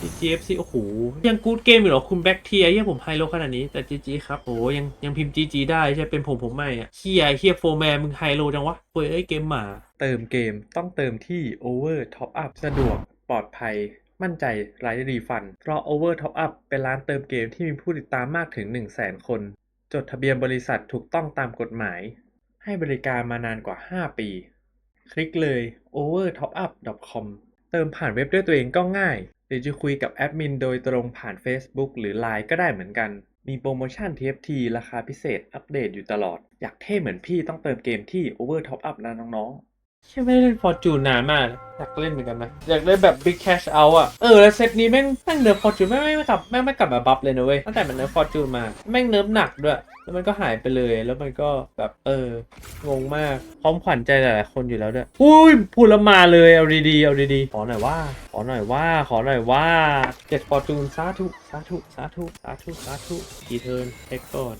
GGFC โอ้โห ยังกู๊ดเกมอยู่เหรอ คุณแบ็กเทียเฮียผมไฮโลขนาดนี้แต่ GG ครับโอ้ยังยังพิมพ์ GG ได้ใช่เป็นผมผมไม่อะเฮียเฮียโฟร์แมนมึงไฮโลจังวะเว้ยเอ้เกมหมา เติมเกมต้องเติมที่ Over Top Up สะดวกปลอดภัยมั่นใจไร้รีฟัน เพราะ Over Top Up เป็นร้านเติมเกมที่มีผู้ติดตามมากถึง 1 0 0 0 0แสนคน จดทะเบียนบริษัทถูกต้องตามกฎหมาย ให้บริการมานานกว่า 5 ปี คลิกเลย overtopup.com เติมผ่านเว็บด้วยตัวเองก็ง่าย หรือจะคุยกับแอดมินโดยตรงผ่าน Facebook หรือ Line ก็ได้เหมือนกัน มีโปรโมชั่น TFT ราคาพิเศษอัปเดตอยู่ตลอด อยากเท่เหมือนพี่ต้องเติมเกมที่ Over Top Up นะน้องๆ ใช่ไม่ได้เล่นฟอร์จูนนานมากอยากเล่นเหมือนกันนะอยากได้แบบ Big Cash Out อะเออแล้วเซตนี้แม่งแม่งเนิร์ฟฟอร์จูนแม่งไม่ไม่กลับแม่งไม่กลับมาบัฟเลยนะเว้ยตั้งแต่มันเนิร์ฟฟอร์จูนมาแม่งเนิร์ฟหนักด้วยแล้วมันก็หายไปเลยแล้วมันก็แบบเอองงมากพร้อมขวัญใจหลายๆคนอยู่แล้วด้วยอุ้ยพูดแล้วมาเลยเอาดีๆเอาดีๆขอหน่อยว่า ขอหน่อยว่า ขอหน่อยว่าเจ็ดฟอร์จูนสาธุสาธุสาธุสาธุสาธุกีเทิร์นเทคก่อน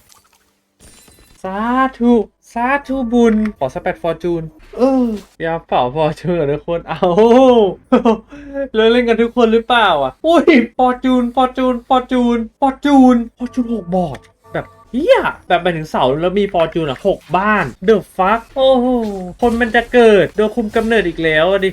สาธุ สาธุบุญขอสเปดฟอร์จูนเออยาเป่าฟอร์จูนทุกคนเอาเราเล่นกันทุกคนหรือเปล่าอะอุ้ยฟอร์จูนฟอร์จูนฟอร์จูนฟอร์จูนฟอร์จูนหกบอร์ดแบบเฮียแบบไปถึงเสาแล้วมีฟอร์จูนอะหกบ้านเดอะฟัคโอ้โหคนมันจะเกิดโดยคุมกำเนิดอีกแล้วอะดิ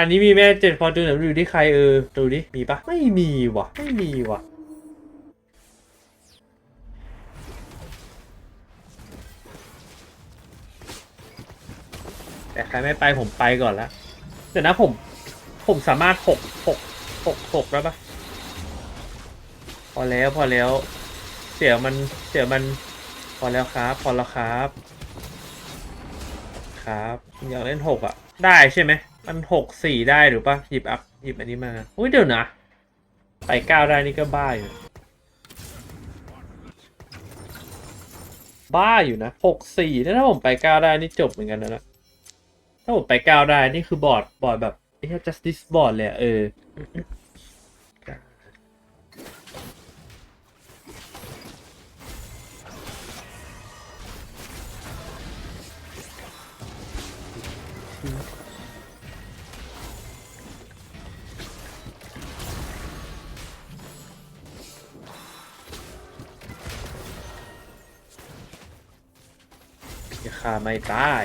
อันนี้มีแม่เจ็ดฟอร์จูนอยู่ที่ใครเออ ดูดิ มีปะไม่มีว่ะ ไม่มีว่ะแต่ใครไม่ไปผมไปก่อนละเดี๋ยวนะผม ผมสามารถหกหกหกหกได้วปะพอแล้วพอแล้ว เสียมันเสียมันพอแล้วครับ พอแล้วครับ ครับอยากเล่นหกอะ ได้ใช่ไหม มันหกสี่ได้หรือปะหยิบอัพหยิบอันนี้มา อุ้ยเดี๋ยวนะ ไปเก้าได้นี่ก็บ้าอยู่ บ้าอยู่นะหกสี่ถ้าผมไปเก้าได้นี่จบเหมือนกันนะนะถ้าผมไปเก้าได้นี่คือบอร์ดบอร์ดแบบไอ้ justice board เลยเออ อย่าฆ่าไม่ตาย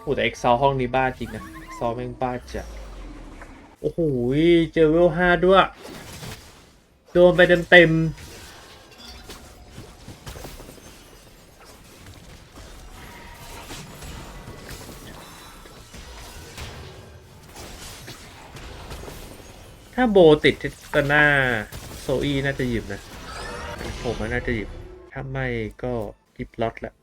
โอ้แต่เอ็กซอห้องนี้บ้าจริงนะเอ็กซอแม่งบ้าจัดโอ้โหเจอเวลห้าด้วย โดนไปเต็มเต็มๆถ้าโบติดทิตาน่าโซอีน่าจะหยิบนะ ผมน่าจะหยิบ ถ้าไม่ก็ หยิบล็อตแหละ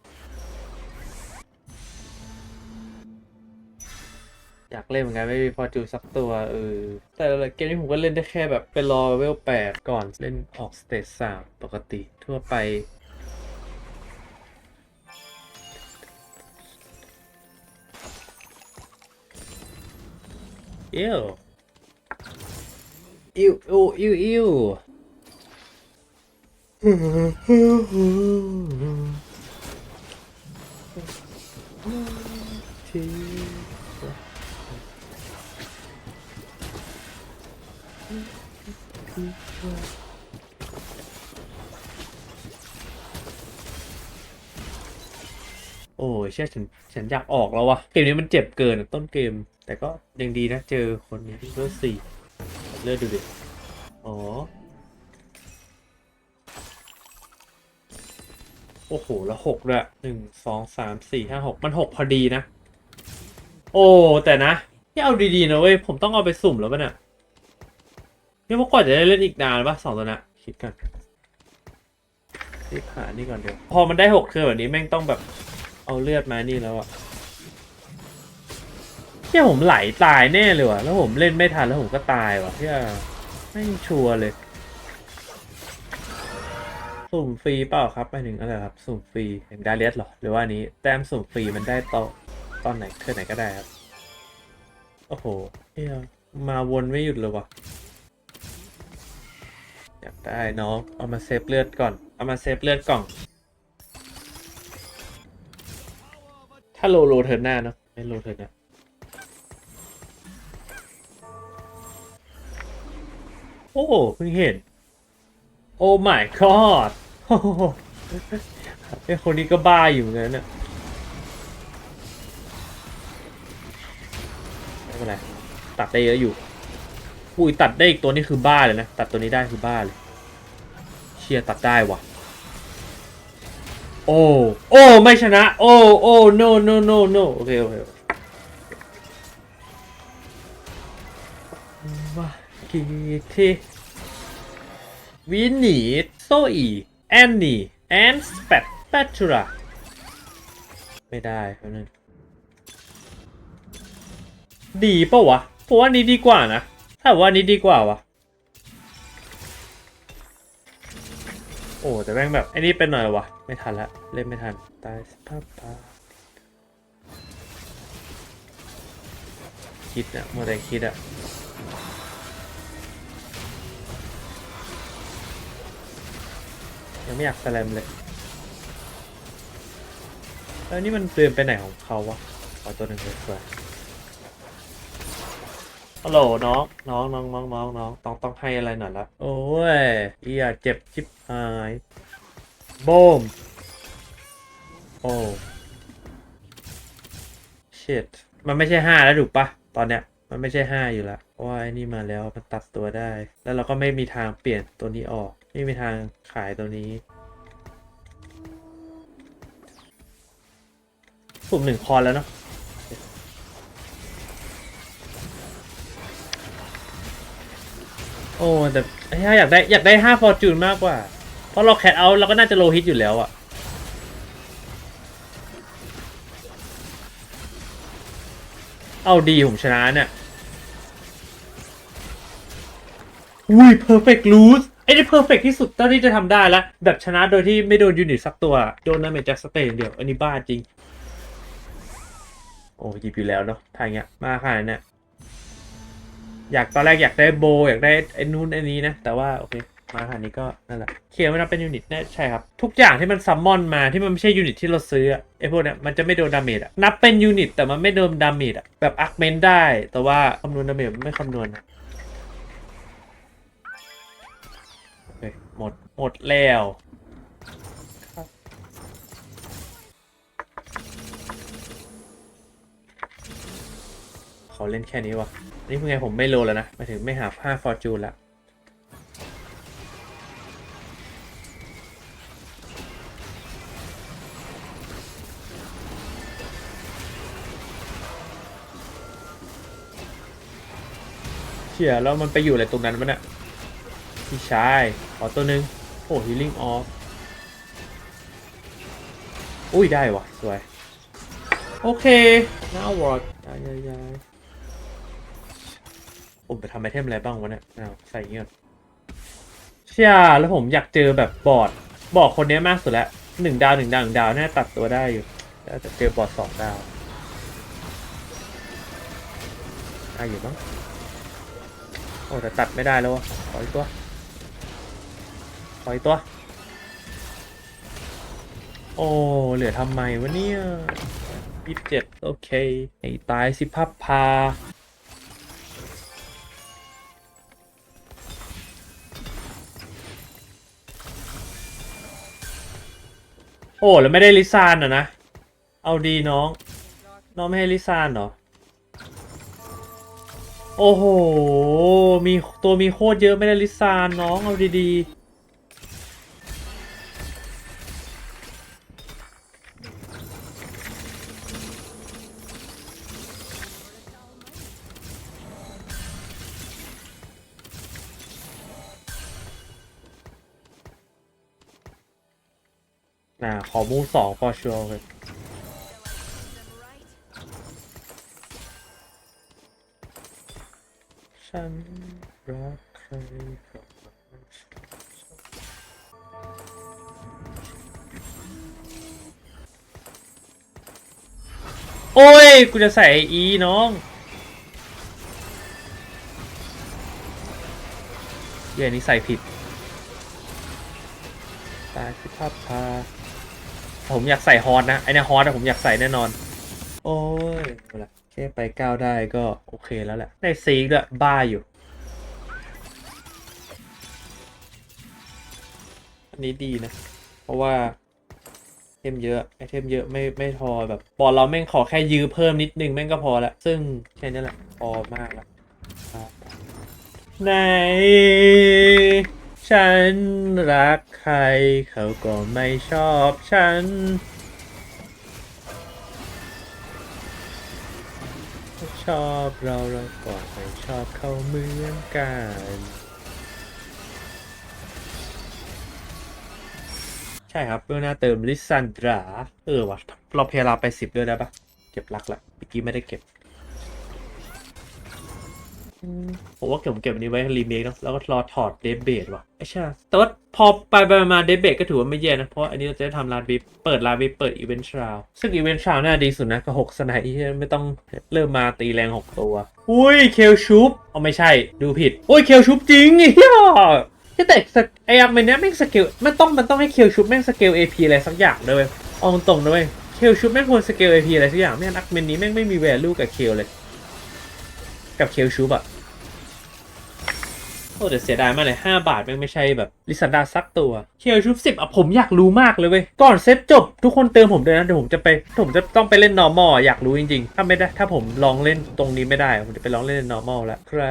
อยากเล่นเหมือนกันไม่มีฟอจูสักตัวเออแต่ละเกมนี้ผมก็เล่นได้แค่แบบเป็นรอเวลแปดก่อนเล่นออกสเตจสามปกติทั่วไปอิวอิวอิวอิวอิว โอ้ยเชื่อฉันฉันอยากออกแล้ววะเกมนี้มันเจ็บเกินอะต้นเกม แต่ก็ยังดีนะเจอคนนี้เลือดสี่เลือดดูดิ อ๋อ โอ้โห แล้วหกด้วยหนึ่งสองสามสี่ห้าหกมันหกพอดีนะ โอ้ แต่นะที่เอาดีๆนะเว้ย ผมต้องเอาไปสุ่มแล้วป่ะเนี่ยนี่เมื่อก่อนจะได้เล่นอีกนานปะสองตัวนะคิดกันรีบหานี่ก่อนเดี๋ยวพอมันได้หกเทือแบบนี้แม่งต้องแบบเอาเลือดมานี่แล้วอะเที่ยผมไหลตายแน่เลยว่ะแล้วผมเล่นไม่ทันแล้วผมก็ตายว่ะเที่ยไม่ชัวร์เลย สุ่มฟรีเปล่าครับหมายถึงอะไรครับ สุ่มฟรีเห็นดาเลียสหรอ หรือว่านี้แต้มสุ่มฟรีมันได้ตอนตอนไหนเทือไหนก็ได้ครับ โอ้โหเฮียมาวนไม่หยุดเลยวะอยากได้น้องเอามาเซฟเลือดก่อน เอามาเซฟเลือดกล่อง ถ้าโลโลเทิร์นหน้าเนาะไม่โลเทิร์นนะโอ้เพิ่งเห็น โอ้ my god โอ้โหไอคนนี้ก็บ้าอยู่เหมือนกันเนี่ยไม่เป็นไรตัดได้เยอะอยู่อุ้ยตัดได้อีกตัวนี้คือบ้าเลยนะ ตัดตัวนี้ได้คือบ้าเลย เชียร์ตัดได้ว่ะ โอ้ โอ้ ไม่ชนะ โอ้ โอ้ no no no no โอเค โอเคว่ากี่ที วินีโซอีแอนนี่แอนสเปตแปตูราไม่ได้แป๊บนึงดีปะวะผมว่านี้ดีกว่านะ ถ้าว่านี้ดีกว่าวะโอ้ แต่แม่งแบบไอ้นี่เป็นหน่อยวะไม่ทันละเล่นไม่ทัน ตายสภาพตาคิดอะมัวแต่คิดอะ ยังไม่อยากแสลมเลยแล้วนี่มันเดินไปไหนของเขาวะขอตัวหนึ่งเลยสวยฮัลโหลน้องน้องน้องน้องน้องน้องต้องต้องให้อะไรหน่อยละโอ้ยเอียเจ็บชิบหายโบมโอ้ shit มันไม่ใช่ห้าแล้วถูกปะตอนเนี้ยมันไม่ใช่ห้าอยู่แล้วเพราะว่าไอ้นี่มาแล้วมันตัดตัวได้ แล้วเราก็ไม่มีทางเปลี่ยนตัวนี้ออก ไม่มีทางขายตัวนี้สุ่มหนึ่งคอนแล้วเนาะโอ้แต่ถ้าอยากได้อยากได้ห้าฟอร์จูนมากกว่า เพราะเราแคทเอาเราก็น่าจะโลฮิตอยู่แล้วอะเอาดีผมชนะเนี่ย อุ้ยเพอร์เฟกต์ลูส ไอ้นี่เพอร์เฟกที่สุดเท่าที่จะทำได้แล้ว แบบชนะโดยที่ไม่โดนยูนิตสักตัว โดนนาเมจจากสเตย์อย่างเดียว อันนี้บ้าจริง โอ้หยิบอยู่แล้วเนาะทางเงี้ยมาขนาดเนี้ยอยากตอนแรกอยากได้โบ อยากได้ไอ้นู่นไอ้นี้นะ แต่ว่า โอเค มาขนาดนี้ก็นั่นแหละเขียนไว้นับเป็นยูนิตแน่ใช่ครับ ทุกอย่างที่มันซัมมอนมาที่มันไม่ใช่ยูนิตที่เราซื้ออะไอ้พวกเนี้ยมันจะไม่โดนดาเมจอะนับเป็นยูนิตแต่มันไม่โดนดาเมจอะแบบอาร์คเมนได้ แต่ว่าคำนวณดาเมจไม่คำนวณนะ หมด หมดแล้วเขาเล่นแค่นี้วะนี่เป็นไงผมไม่โลแล้วนะหมาถึงไม่หาผ้าฟอร์จูนละเชี่ยแล้วมันไปอยู่อะไรตรงนั้นวะเนี่ย พี่ชาย ขอตัวหนึ่งโอ้ฮีลิ่งออฟ อุ้ยได้วะสวย โอเคน่าวอร์ดยายยายผมไปทำไอเทมอะไรบ้างวะเนี่ยอ้าวใส่เงี้ยเชี่ยแล้วผมอยากเจอแบบบอร์ดบอร์ดคนนี้มากสุดแล้วหนึ่งดาวหนึ่งดาวหนึ่งดาวน่าตัดตัวได้อยู่แล้วจะเจอบอร์ดสองดาวได้อยู่บ้างโอ้แต่ตัดไม่ได้แล้ววะขออีกตัว ขออีกตัว โอ้ เหลือทำไมวะเนี่ยยี่สิบเจ็ดโอเค ไอ้ตายสิพับพา โอ้ แล้วไม่ได้ลิซานอะนะ เอาดีน้อง น้องไม่ให้ลิซานเหรอ โอ้โห มีตัวมีโคตรเยอะไม่ได้ลิซานน้อง เอาดีๆ อมูสอง for sure เลยฉันรักใครก็โอ้ย กูจะใส่อีน้อง เยวนี้ใส่ผิด ตายสิภาพพา ผมอยากใส่ฮอตนะไอเนี่ยฮอตอะผมอยากใส่แน่นอน โอ้ยเอาละแค่ไปก้าวได้ก็โอเคแล้วแหละได้ซีกด้วยบ้าอยู่ อันนี้ดีนะ เพราะว่าไอเทมเยอะไอเทมเยอะไม่ไม่พอแบบบอลเราแม่งขอแค่ยื้อเพิ่มนิดนึงแม่งก็พอละซึ่งแค่นี้แหละพอมากแล้วใน ฉันรักใครเขาก็ไม่ชอบฉัน ชอบเราเราก็ไม่ชอบเขาเหมือนกันใช่ครับเบื้องหน้าเติมลิซันดรา เออวะเราเพลาไปสิบด้วยได้ปะเก็บลักละเมื่อกี้ไม่ได้เก็บ ผมว่าเก็บผมเก็บอันนี้ไว้รีเมคเนอะแล้วก็รอถอดเดบเบดว่ะไอ้ใช่แต่ว่าพอไปไปมาเดบเบดก็ถือว่าไม่แย่นะ เพราะอันนี้เราจะทำลานวิปเปิดลานวิปเปิดอีเวนต์ชราวซึ่งอีเวนต์ชราวน่าดีสุดนะกับหกสไนด์ที่ไม่ต้องเริ่มมาตีแรงหกตัว อุ้ยเคลชูปเอาไม่ใช่ดูผิด อุ้ยเคลชูปจริงอ้เหี้ยแต่สไอ้อัพมันเนี้ยแม่งสเกลมันต้องมันต้องให้เคลชุบแม่งสเกล AP อะไรสักอย่างด้วยเวยเอาตรงด้วยเคลชุบแม่งควรสเกล AP อะไรสักอย่างไม่งนอัพเมนนี้แม่งไม่มีแวลูกับเคลเลย กับเคลชุบอะโอ้แต่เสียดายมากเลย5บาทแม่งไม่ใช่แบบลิซันดาสักตัว เคลชุบ10อะผมอยากรู้มากเลยเว้ย ก่อนเซตจบทุกคนเติมผมด้วยนะ เดี๋ยวผมจะไป ผมจะต้องไปเล่น normal อะอยากรู้จริงๆ ถ้าไม่ได้ ถ้าผมลองเล่นตรงนี้ไม่ได้ ผมจะไปลองเล่น normal แล้วใคร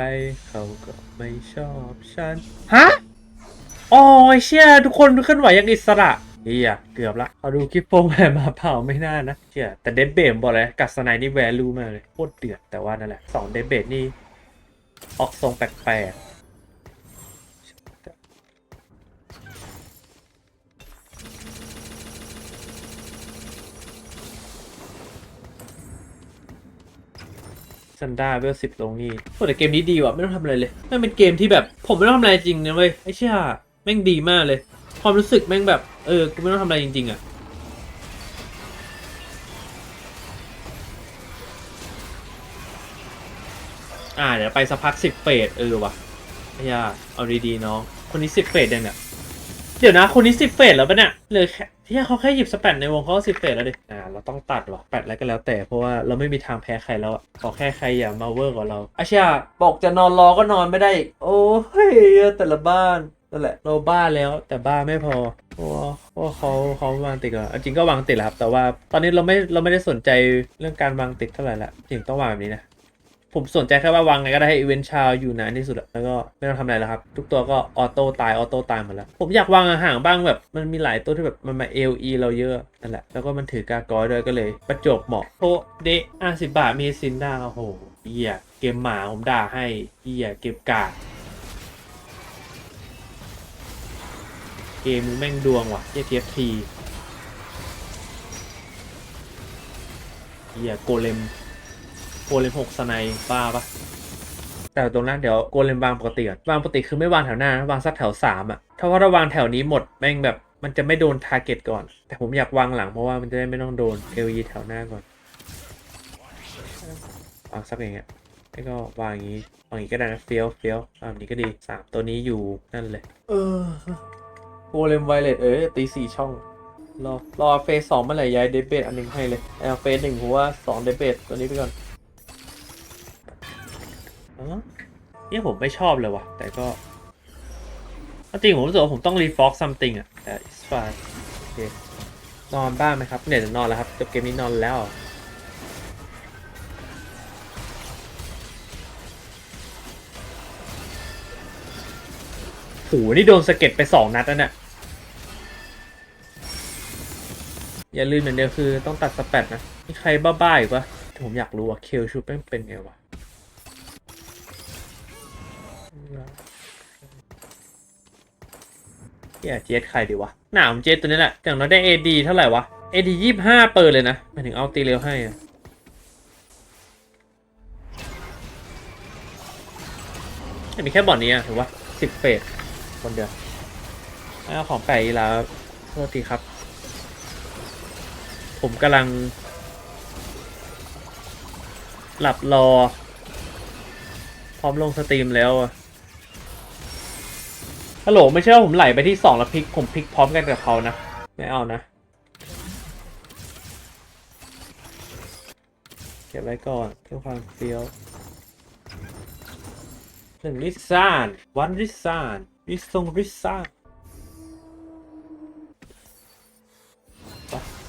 เขาก็ไม่ชอบฉัน ฮะ อ๋อเชี่ยทุกคนเคลื่อนไหวอย่างอิสระ เฮียเกือบละเอาดูคลิปโป้งแหมาเผาไม่น่านะเชี่ยแต่เดบเบมบอกเลยกัสไนนี่แวลูมากเลยโคตรเดือดแต่ว่านั่นแหละสองเดบเบนี่ออกทรงแปลกๆซันด้าเวลสิบลงนี่โอ้แต่เกมนี้ดีว่ะ ไม่ต้องทำอะไรเลย มันเป็นเกมที่แบบผมไม่ต้องทำอะไรจริงนะเว้ย ไอ้เชี่ยแม่งดีมากเลย ความรู้สึกแม่งแบบ เออ กูไม่ต้องทำอะไรจริง ๆ อะ อ่า เดี๋ยวไปสักพักสิบเฟสเออวะไอ้ยาเอาดีๆน้อง คนนี้สิบเฟสยังเนี่ย เดี๋ยวนะ คนนี้สิบเฟสแล้วปะเนี่ยเหลยแค่ที่เขาแค่หยิบสแปดในวงเขาก็สิบเฟสแล้วดิ อ่า เราต้องตัดว่ะแปดแล้วก็แล้วแต่ เพราะว่าเราไม่มีทางแพ้ใครแล้วอะขอแค่ใครอย่ามาเวอร์กว่าเราอาชาบอกจะนอนรอก็นอนไม่ได้อีก โอ้ยแต่ละบ้าน นั่นแหละเราบ้าแล้วแต่บ้าไม่พอเพราะว่าเพราะว่าเขาเขาวางติดแล้วจริงก็วางติดแล้วครับแต่ว่าตอนนี้เราไม่เราไม่ได้สนใจเรื่องการวางติดเท่าไหร่ละจริงต้องวางแบบนี้นะผมสนใจแค่ว่าวางไงก็ได้ให้อีเวนต์ชาวอยู่นานที่สุดแล้วก็ไม่ต้องทำอะไรแล้วครับ ทุกตัวก็ออโต้ตายออโต้ตายหมดแล้ว ผมอยากวางห่างบ้างแบบมันมีหลายตัวที่แบบมันมาเอลีเราเยอะนั่นแหละแล้วก็มันถือกากอยด้วยก็เลย ประจบเหมาะโปเดอะสิบาทมีซินด้าโอ้โหเหี้ยเกมหมาผมด่าให้เหี้ยเก็บกาก เกมมึงแม่งดวงว่ะเหี้ยเทียทีเหี้ยโกเลมโกเลมหกสไนบ้าปะแต่ตรงนั้นเดี๋ยวโกเลมวางปกติก่อนวางปกติคือไม่วางแถวหน้านะวางสักแถวสามอะถ้าว่าเราวางแถวนี้หมดแม่งแบบมันจะไม่โดนทาร์เก็ตก่อน แต่ผมอยากวางหลังเพราะว่ามันจะได้ไม่ต้องโดนเอลีแถวหน้าก่อนวางสักอย่างเงี้ยแล้วก็วางอย่างงี้วางอย่างงี้ก็ได้นะเฟี้ยวเฟี้ยววางแบบนี้ก็ดีสามตัวนี้อยู่นั่นเลย เออ โกเลมไวเลตเออตีสี่ช่อง รอรอเฟสสองเมื่อไหร่ย้ายเดบเบตอันหนึ่งให้เลยเอาเฟสหนึ่งผมว่าสองเดบเบตตัวนี้ไปก่อนเนี่ยผมไม่ชอบเลยว่ะ แต่ก็เอาจริงผมรู้สึกว่าผมต้องรีฟ็อกซัมติงอะแต่ it's fine โอเคนอนบ้างไหมครับเนี่ยเดี๋ยวนอนแล้วครับจบเกมนี้นอนแล้วโหนี่โดนสะเก็ดไปสองนัดแล้วเนี่ย อย่าลืมอย่างเดียวคือต้องตัดสแปดนะ มีใครบ้าๆอีกปะผมอยากรู้ว่าเคลชูเป็นเป็นไงวะเฮียเจสใครดีวะ หนาวเจสตัวนี้แหละ อย่างน้อยได้ AD เท่าไหร่วะ AD ยี่ห้าเปิดเลยนะมาถึงเอาตีเร็วให้อะแต่มีแค่บอดนี้อะถือว่าสิบเฟสคนเดียวเอาของแปะอีกแล้วโทษทีครับ ผมกำลัง หลับรอ พร้อมลงสตรีมแล้วอะฮัลโหลไม่ใช่ว่าผมไหลไปที่สองแล้วพลิกผมพลิกพร้อมกันกับเขานะ ไม่เอานะ เก็บไว้ก่อนเพื่อความเฟี้ยวหนึ่งริซานวันริซานริซงริซาน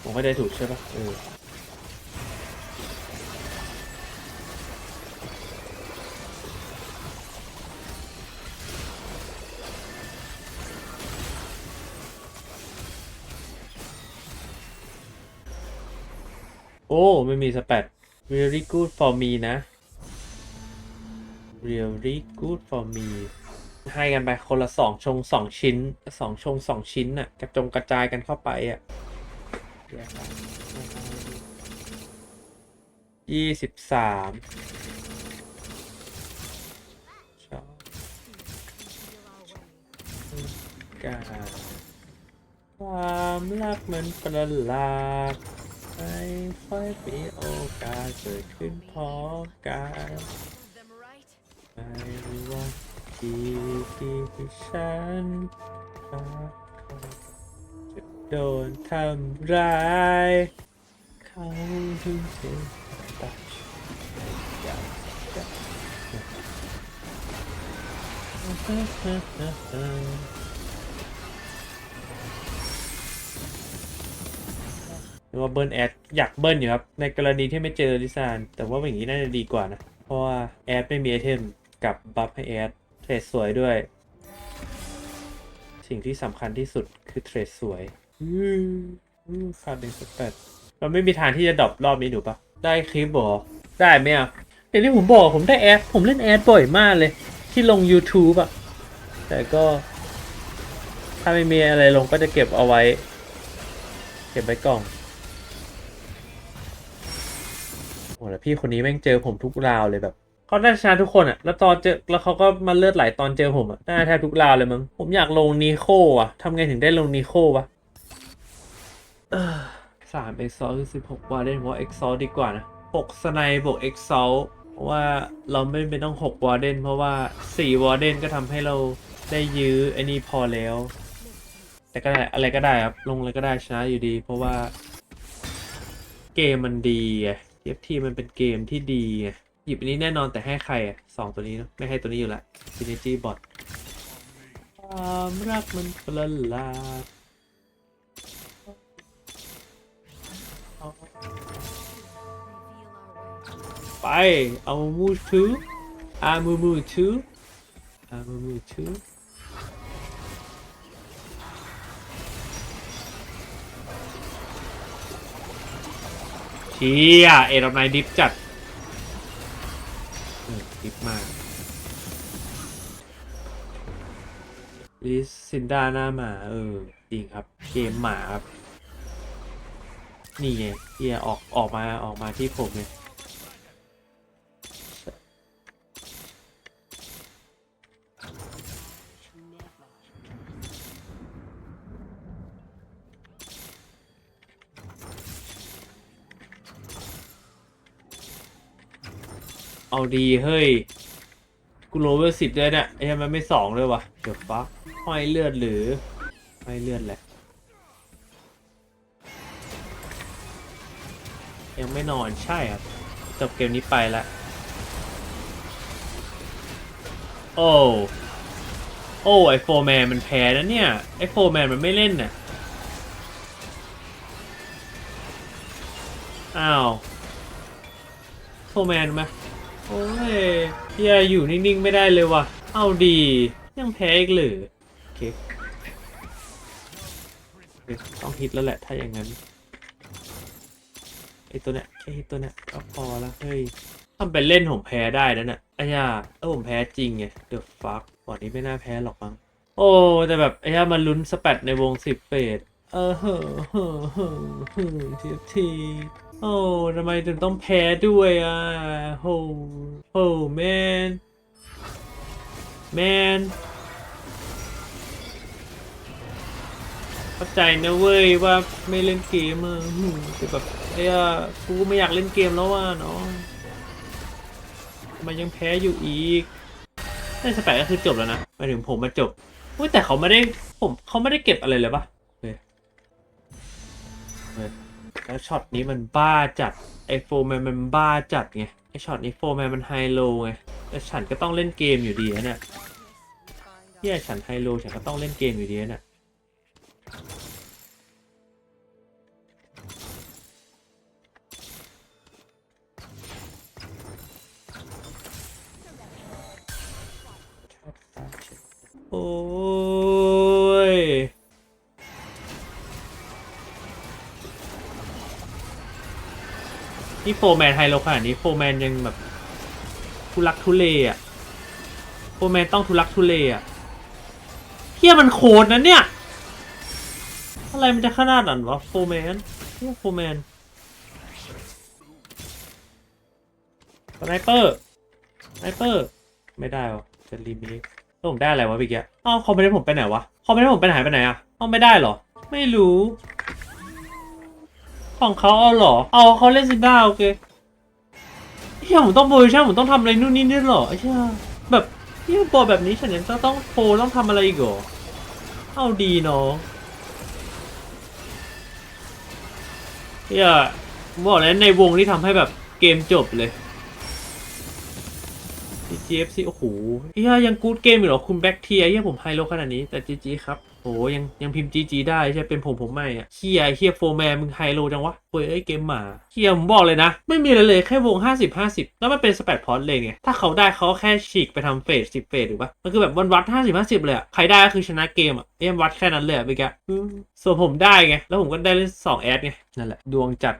ผมไม่ได้ถูกใช่ปะเออโอ้ไม่มีสแปด really good for me นะ really good for me ให้กันไปคนละสองชงสองชิ้นสองชงสองชิ้นน่ะกระจงกระจายกันเข้าไปอะ ยี่สิบสามชอการความรักมันประหลาดไม่ค่อยมีโอกาสเกิดขึ้นพร้อมกันไม่รู้ว่าที่ที่ฉันรัก โดนทำร้ายเขาถึงจะตัดยากจะหรือว่าเบิร์นแอดอยากเบิร์นอยู่ครับ ในกรณีที่ไม่เจอลิซาน แต่ว่าอย่างนี้น่าจะดีกว่านะ เพราะว่าแอดไม่มีไอเทมกับบัฟให้แอดเทรดสวยด้วย สิ่งที่สำคัญที่สุดคือเทรดสวย ขาดหนึ่งสแปดเราไม่มีทางที่จะดรอปรอบนี้ถูปะได้คลิปบอได้ไหมอะอย่างที่ผมบอกผมได้แอด ผมเล่นแอดบ่อยมากเลย ที่ลง YouTube อะ แต่ก็ ถ้าไม่มีอะไรลงก็จะเก็บเอาไว้ เก็บไว้กล่องโอ้แล้วพี่คนนี้แม่งเจอผมทุกราวเลยแบบเขาได้ชนะทุกคนอะแล้วตอนเจอ แล้วเขาก็มาเลือดไหลตอนเจอผมอะได้แทบทุกราวเลยมั้ง ผมอยากลงนีโคอะทำไงถึงได้ลงนีโควะ สามเอ็กซอลคือสิบหกวาเดนเพราะเอ็กซอลดีกว่านะหกสไนบวกเอ็กซอลเพราะว่าเราไม่เป็นต้องหกวาเดนเพราะว่าสี่วาเดนก็ทำให้เราได้ยื้อไอ้นี่พอแล้ว แต่ก็ได้อะไรก็ได้ครับ ลงอะไรก็ได้ชนะอยู่ดี เพราะว่า เกมมันดีไง TFT มันเป็นเกมที่ดีไงหยิบอันนี้แน่นอนแต่ให้ใครอะสองตัวนี้เนอะไม่ให้ตัวนี้อยู่ละ Synergy Bot ความรักมันประหลาด ไป เอามูทูอามูมูทูอามูมูทูเชียเอ็ดออฟไนดิฟจัดเออดิฟมากลิซินดาหน้าหมา เออ จริงครับ เกมหมาครับ นี่ไงเฮียออกออกมาออกมาที่ผมไง Never. เอาดีเฮ้ย กูโลเวอร์สิบเลยเนี่ยไอ้ทำไมไม่สองเลยวะเดี๋ยวฟักห้อยเลือดหรือห้อยเลือดแหละ ยังไม่นอนใช่ครับ จบเกมนี้ไปละ โอ้โอ้ไอโฟแมนมันแพ้นะเนี่ย ไอโฟแมนมันไม่เล่นน่ะ อ้าวโฟแมนไหม โอ้ยเฮียอยู่นิ่งๆไม่ได้เลยว่ะ เอาดี ยังแพ้อีกหรือโอเคโอเคต้องฮิตแล้วแหละถ้าอย่างนั้นไอตัวเนี้ยแค่ฮิตตัวเนี้ยก็พอแล้วเฮ้ยทำเป็นเล่นผมแพ้ได้นะเนี่ยไอ้ย่าเออผมแพ้จริงไงเดอะฟักวันนี้ไม่น่าแพ้หรอกมั้งโอ้แต่แบบไอ้ย่ามันลุ้นสแปดในวงสิบเฟสเออเฮ้อเฮ้อเฮ้อเฮ้อทีที โอ้ทำไมถึงต้องแพ้ด้วยอะโอ้โอ้แมนแมนเข้าใจนะเว้ยว่าไม่เล่นเกมอะหืมแต่แบบเอ้ยกูไม่อยากเล่นเกมแล้วว่ะเนาะมันยังแพ้อยู่อีกได้สแปดก็คือจบแล้วนะหมายถึงผมมาจบเว้ยแต่เขาไม่ได้ผมเขาไม่ได้เก็บอะไรเลยปะ แล้วช็อตนี้มันบ้าจัดไอโฟร์แมนมันบ้าจัดไงไอช็อตนี้โฟร์แมนมันไฮโลไงแต่ฉันก็ต้องเล่นเกมอยู่ดีนะเนี่ย Find เฮียฉันไฮโลฉันก็ต้องเล่นเกมอยู่ดีนะเนี่ยโอ้ นี่โฟร์แมนไฮโลขนาดนี้โฟร์แมนยังแบบทุลักทุเลอะโฟร์แมนต้องทุลักทุเลอะเฮียมันโคดนะเนี่ย อะไรมันจะขนาดนั้นวะโฟร์แมนเฮียโฟร์แมนสไนเปอร์สไนเปอร์ ไม่ได้วะจะรีมิกแล้วผมได้อะไรวะพี่แกอ้าวคอมเมนต์ผมไปไหนวะคอมเมนต์ผมไปไหนไปไหนอะอ้าวไม่ได้เหรอ ไม่รู้ ของเขาเอาเหรอ เอาเขาเล่นซินด้าโอเคเฮียผมต้องโบยใช่ผมต้องทำอะไรนู่นนี่นี่หรอไอ้เชี่ยแบบเฮียบอแบบนี้ฉันยังจะต้องโพลต้องทำอะไรอีกเหรอเอาดีน้องเฮียบอกเลยในวงที่ทำให้แบบเกมจบเลย GFC โอ้โหเฮียยังกูดเกมอยู่เหรอ คุณแบ็กเทียเฮียผมไฮโลขนาดนี้แต่ GG ครับ โอ้ยังยังพิมพ์จีจีได้ใช่เป็นผมผมไม่อะเฮียเฮียโฟร์แมนมึงไฮโลจังวะเฮ้ยเอ้เกมหมาเฮียผมบอกเลยนะ ไม่มีอะไรเลยแค่วง 50 50 แล้วมันเป็นสเปดพอร์ตเลยไงถ้าเขาได้เขาแค่ฉีกไปทำเฟสสิบเฟสหรือปะมันคือแบบวันวัด 50 50 เลยอะใครได้ก็คือชนะเกมอะเอ็มวัดแค่นั้นเลยอะไปแกส่วนผมได้ไงแล้วผมก็ได้เล่น2แอดไงนั่นแหละดวงจัด